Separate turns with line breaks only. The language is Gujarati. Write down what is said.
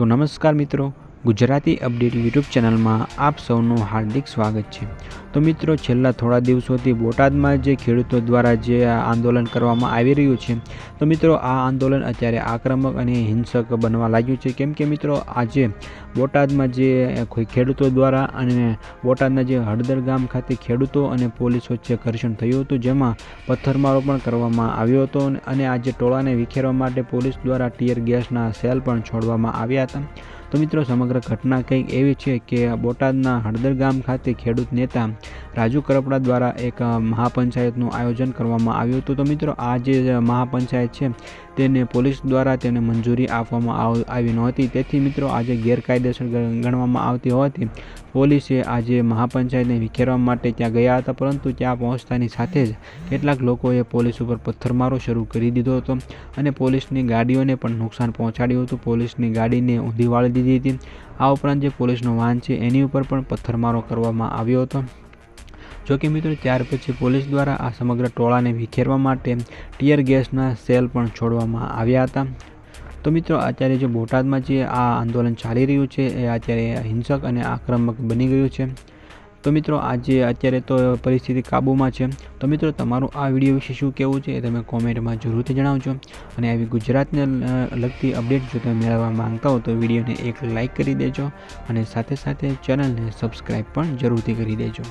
તો નમસ્કાર મિત્રો. ગુજરાતી અપડેટ યુટ્યુબ ચેનલમાં આપ સૌનું હાર્દિક સ્વાગત છે. તો મિત્રો, છેલ્લા થોડા દિવસોથી બોટાદમાં જે ખેડૂતો દ્વારા જે આંદોલન કરવામાં આવી રહ્યું છે, તો મિત્રો, આ આંદોલન અત્યારે આક્રમક અને હિંસક બનવા લાગ્યું છે. કેમ કે મિત્રો, આજે બોટાદમાં જે ખેડૂતો દ્વારા અને બોટાદના જે હળદર ગામ ખાતે ખેડૂતો અને પોલીસ વચ્ચે ઘર્ષણ થયું હતું, જેમાં પથ્થરમારો પણ કરવામાં આવ્યો હતો અને આજે ટોળાને વિખેરવા માટે પોલીસ દ્વારા ટીયર ગેસના સેલ પણ છોડવામાં આવ્યા હતા. તો મિત્રો, સમગ્ર ઘટના કંઈક એવી છે કે બોટાદના હળદર ગામ ખાતે ખેડૂત નેતા રાજુ કરપડા દ્વારા એક મહાપંચાયતનું આયોજન કરવામાં આવ્યું હતું. તો મિત્રો, આ જે મહાપંચાયત છે, તેને પોલીસ દ્વારા તેને મંજૂરી આપવામાં આવી નહોતી. તેથી મિત્રો, આજે ગેરકાયદેસર ગણવામાં આવતી હોવાથી પોલીસે આજે મહાપંચાયતને વિખેરવા માટે ત્યાં ગયા હતા, પરંતુ ત્યાં પહોંચતાની સાથે જ કેટલાક લોકોએ પોલીસ ઉપર પથ્થરમારો શરૂ કરી દીધો હતો અને પોલીસની ગાડીઓને પણ નુકસાન પહોંચાડ્યું હતું. પોલીસની ગાડીને ઊંધી વાળી દીધી હતી. આ ઉપરાંત જે પોલીસનો વાહન છે, એની ઉપર પણ પથ્થરમારો કરવામાં આવ્યો હતો. જોકે મિત્રો, ત્યાર પછી પોલીસ દ્વારા આ સમગ્ર ટોળાને વિખેરવા માટે ટીયર ગેસના સેલ પણ છોડવામાં આવ્યા હતા. તો મિત્રો, અત્યારે જે બોટાદમાં જે આ આંદોલન ચાલી રહ્યું છે, એ અત્યારે હિંસક અને આક્રમક બની ગયું છે. તો મિત્રો, આજે અત્યારે તો પરિસ્થિતિ કાબૂમાં છે. તો મિત્રો, તમારું આ વીડિયો વિશે શું કહેવું છે એ તમે કોમેન્ટમાં જરૂરથી જણાવજો. અને આવી ગુજરાતને લગતી અપડેટ જો તમે મેળવવા માંગતા હો, તો વિડીયોને એક લાઇક કરી દેજો અને સાથે સાથે ચેનલને સબસ્ક્રાઈબ પણ જરૂરથી કરી દેજો.